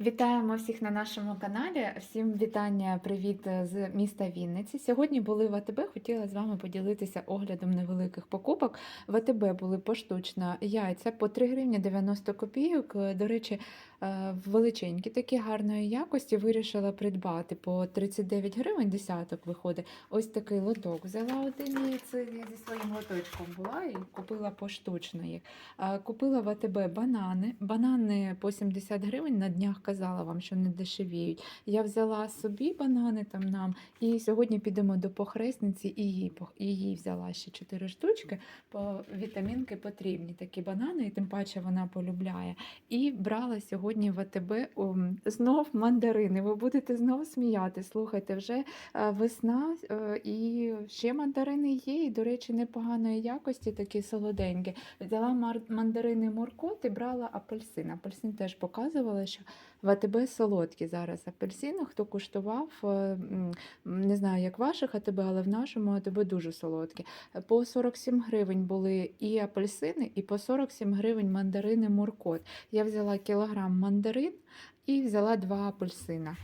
Вітаємо всіх на нашому каналі. Всім вітання, привіт з міста Вінниці. Сьогодні були в АТБ. Хотіла з вами поділитися оглядом невеликих покупок. В АТБ були поштучно яйця по 3 гривні 90 копійок. До речі, е, величенькі, такі гарної якості. Вирішила придбати по 39 гривень десяток виходить. Ось такий лоток. Взяла один і це я зі своїм лоточком була і купила поштучно їх. Е, Купила в АТБ банани. Банани по 70 гривень на днях казала вам, що не дешевіють. Я взяла собі банани там нам, і сьогодні підемо до похресниці і і їй взяла ще 4 штучки, по вітамінки потрібні такі банани, і тим паче вона полюбляє. І брала сьогодні в АТБ ом, знов мандарини. Ви будете знов сміяти. Слухайте, вже е, весна е, і ще мандарини є. І, до речі, непоганої якості, такі солоденькі. Взяла мандарини моркот і брала апельсин. Апельсин теж показувала, що в АТБ солодкі зараз апельсини. Хто куштував, е, не знаю, як ваших АТБ, але в нашому АТБ дуже солодкі. По 47 гривень були і апельсини, і по 47 гривень мандарини моркот. Я взяла кілограм мандарин і взяла два апельсина.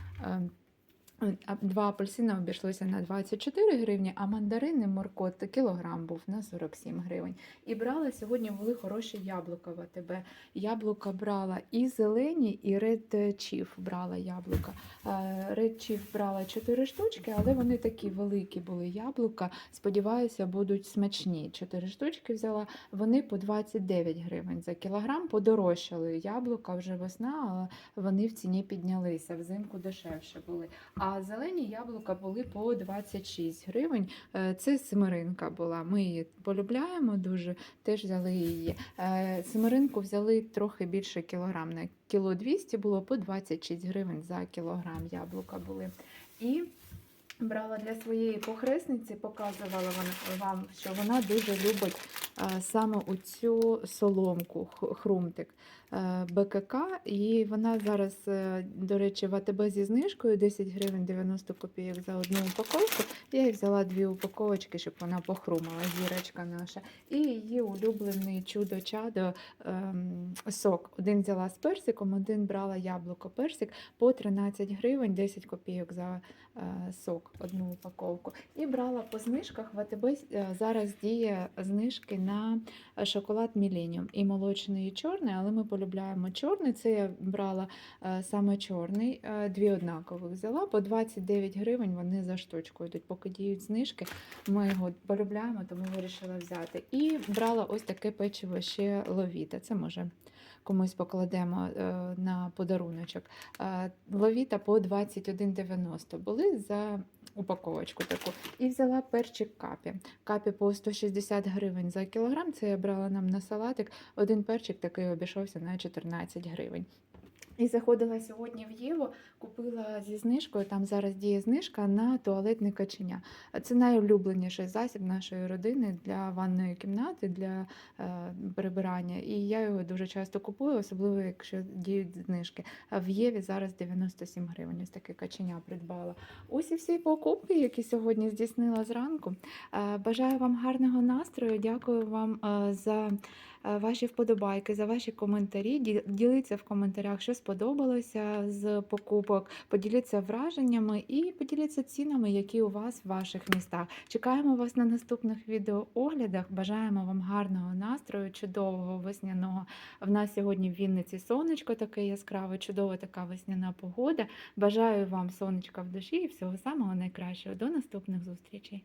Два апельсини обійшлося на 24 гривні, а мандарини моркот кілограм був на 47 гривень. І брала сьогодні були хороші яблука в АТБ. Яблука брала і зелені, і Red Chief брала яблука. Е, Red Chief брала 4 штучки, але вони такі великі були яблука. Сподіваюся, будуть смачні. 4 штучки взяла. Вони по 29 гривень за кілограм. Подорожчали яблука вже весна, але вони в ціні піднялися. Взимку дешевше були. А зелені яблука були по 26 гривень. Е, Це семеринка була. Ми її полюбляємо дуже, теж взяли її. Е, Семеринку взяли трохи більше кілограм. На кіло 200 було по 26 гривень за кілограм яблука були. І брала для своєї похресниці, показувала вам, що вона дуже любить саме у цю соломку, хрумтик е, БКК. І вона зараз, е, до речі, в АТБ зі знижкою 10 гривень 90 копійок за одну упаковку. Я їй взяла дві упаковочки, щоб вона похрумала, зірочка наша. І її улюблений чудо-чадо ем, сок. Один взяла з персиком, один брала яблуко персик по 13 гривень 10 копійок за е, сок, одну упаковку. І брала по знижках в АТБ зараз діє знижки на шоколад Міленіум. І молочний, і чорний, але ми полюбляємо чорний. Це я брала е, саме чорний, е, дві однакових взяла. По 29 гривень вони за штучку йдуть. Поки діють знижки, ми його полюбляємо, тому вирішила взяти. І брала ось таке печиво ще ловіта. Це може комусь покладемо е, на подаруночок. Е, Ловіта по 21,90 були за упаковочку таку. І взяла перчик капі. Капі по 160 гривень за кілограм. Це я брала нам на салатик. Один перчик такий обійшовся на 14 гривень. І заходила сьогодні в Єву, купила зі знижкою, там зараз діє знижка на туалетне каченя. Це найулюбленіший засіб нашої родини для ванної кімнати, для е, прибирання. І я його дуже часто купую, особливо якщо діють знижки. В Єві зараз 97 гривень. Ось таке каченя придбала. Ось і всі покупки, які сьогодні здійснила зранку. Е, Бажаю вам гарного настрою. Дякую вам е, за е, ваші вподобайки, за ваші коментарі. Ді- Діліться в коментарях, що сподобалося з покупок. Поділіться враженнями і поділіться цінами, які у вас в ваших містах. Чекаємо вас на наступних відеооглядах. Бажаємо вам гарного настрою, чудового весняного. В нас сьогодні в Вінниці сонечко таке яскраве, чудова така весняна погода. Бажаю вам сонечка в душі і всього самого найкращого. До наступних зустрічей.